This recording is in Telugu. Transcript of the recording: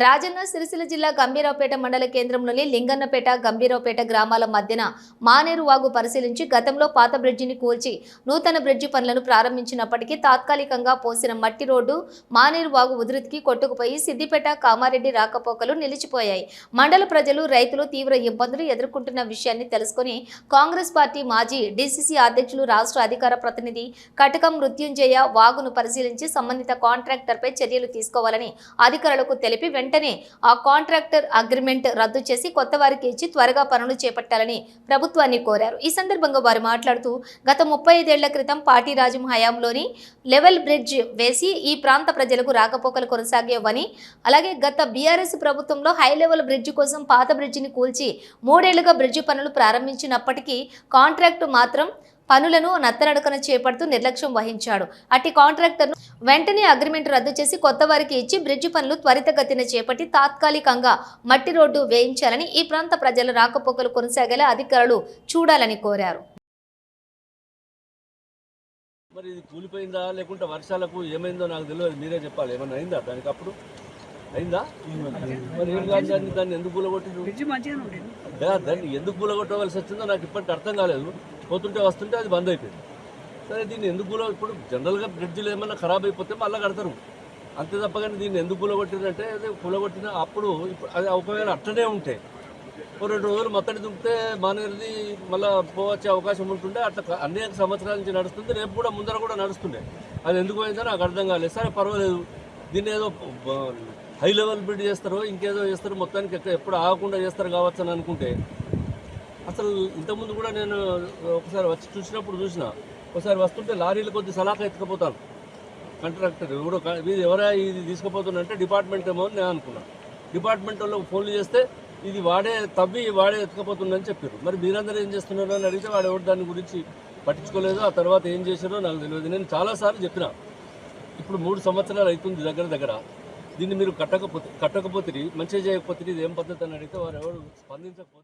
రాజన్న సిరిసిల్ల జిల్లా గంభీరావుపేట మండల కేంద్రంలోని లింగన్నపేట గంభీరావుపేట గ్రామాల మధ్యన మానేరు వాగు పరిశీలించి గతంలో పాత బ్రిడ్జిని కూల్చి నూతన బ్రిడ్జి పనులను ప్రారంభించినప్పటికీ తాత్కాలికంగా పోసిన మట్టి రోడ్డు మానేరు వాగు ఉధృతికి కొట్టుకుపోయి సిద్దిపేట కామారెడ్డి రాకపోకలు నిలిచిపోయాయి. మండల ప్రజలు రైతులు తీవ్ర ఇబ్బందులు ఎదుర్కొంటున్న విషయాన్ని తెలుసుకుని కాంగ్రెస్ పార్టీ మాజీ డీసీసీ అధ్యక్షులు రాష్ట్ర అధికార ప్రతినిధి కటకం మృత్యుంజయ వాగును పరిశీలించి సంబంధిత కాంట్రాక్టర్పై చర్యలు తీసుకోవాలని అధికారులకు తెలిపి వెంటనే ఆ కాంట్రాక్టర్ అగ్రిమెంట్ రద్దు చేసి కొత్త వారికి ఇచ్చి త్వరగా పనులు చేపట్టాలని ప్రభుత్వాన్ని కోరారు. ఈ సందర్భంగా వారు మాట్లాడుతూ గత ముప్పై ఐదేళ్ళ క్రితం పాటిరాజం హయాంలోని లెవెల్ బ్రిడ్జ్ వేసి ఈ ప్రాంత ప్రజలకు రాకపోకలు కొనసాగేవని అలాగే గత బీఆర్ఎస్ ప్రభుత్వంలో హై లెవెల్ బ్రిడ్జ్ కోసం పాత బ్రిడ్జిని కూల్చి మూడేళ్ళుగా బ్రిడ్జి పనులు ప్రారంభించినప్పటికీ కాంట్రాక్టు మాత్రం పనులను నత్తనడకన చేపడుతూ నిర్లక్ష్యం వహించాడు. అట్టి కాంట్రాక్టర్ను వెంటనే అగ్రిమెంట్ రద్దు చేసి కొత్త వారికి ఇచ్చి బ్రిడ్జి పనులు త్వరితగతిన చేపట్టి తాత్కాలికంగా మట్టి రోడ్డు వేయించాలని ఈ ప్రాంత ప్రజల రాకపోకలు కొనసాగేలా అధికారులు చూడాలని కోరారు. మరి ఇది కూలిపోయిందా? లేకుంటే వర్షాలకు ఏమైందో నాకు తెలియదు. మీరే చెప్పాలి. ఏమైనా అయిందా దానికి అప్పుడు? అయిందా? మరి ఏం కాదు దాన్ని? దాన్ని ఎందుకు దా- దాన్ని ఎందుకు కూలగొట్టవలసి వచ్చిందో నాకు ఇప్పటికి అర్థం కాలేదు. పోతుంటే వస్తుంటే అది బంద్ అయిపోయింది. సరే దీన్ని ఎందుకు కూల ఇప్పుడు జనరల్గా బ్రిడ్జ్లు ఏమైనా ఖరాబ్ అయిపోతే మళ్ళీ కడతారు. అంతే తప్ప కానీ దీన్ని ఎందుకు కూలగొట్టిందంటే అదే కూలగొట్టిన అప్పుడు ఇప్పుడు అది ఒకవేళ అట్టనే ఉంటే ఓ రెండు రోజులు మత్తడి దుంపితే మానేది మళ్ళీ పోవచ్చే అవకాశం ఉంటుండే అట్లా అనేక సంవత్సరాల నుంచి నడుస్తుంది రేపు కూడా ముందర కూడా నడుస్తుండే. అది ఎందుకు పోయిందో నాకు అర్థం కాలేదు. సరే పర్వాలేదు. దీన్ని ఏదో హై లెవెల్ బిల్డ్ చేస్తారో ఇంకేదో చేస్తారో మొత్తానికి ఎక్కడ ఎప్పుడు ఆగకుండా చేస్తారు కావచ్చు అని అనుకుంటే అసలు ఇంతకుముందు కూడా నేను ఒకసారి వచ్చి చూసినప్పుడు చూసిన. ఒకసారి వస్తుంటే లారీలు కొద్ది సలాక ఎత్తుకపోతాను కాంట్రాక్టర్ ఎవరో మీరు ఎవరా ఇది తీసుకుపోతున్నంటే డిపార్ట్మెంట్ ఏమో అని నేను అనుకున్నాను డిపార్ట్మెంట్ వాళ్ళకి ఫోన్లు చేస్తే ఇది వాడే తవ్వి వాడే ఎత్తుకపోతుందని చెప్పారు. మరి మీరందరూ ఏం చేస్తున్నారు అని అడిగితే వాడు ఎవరు దాని గురించి పట్టించుకోలేదు. ఆ తర్వాత ఏం చేశారో నాకు తెలియదు. నేను చాలాసార్లు చెప్పిన. ఇప్పుడు మూడు సంవత్సరాలు అవుతుంది దగ్గర దగ్గర. దీన్ని మీరు కట్టకపోతే కట్టకపోతే మంచిగా చేయకపోతే ఇది ఏం పద్ధతి అని అడిగితే వారు ఎవరు స్పందించకపోతే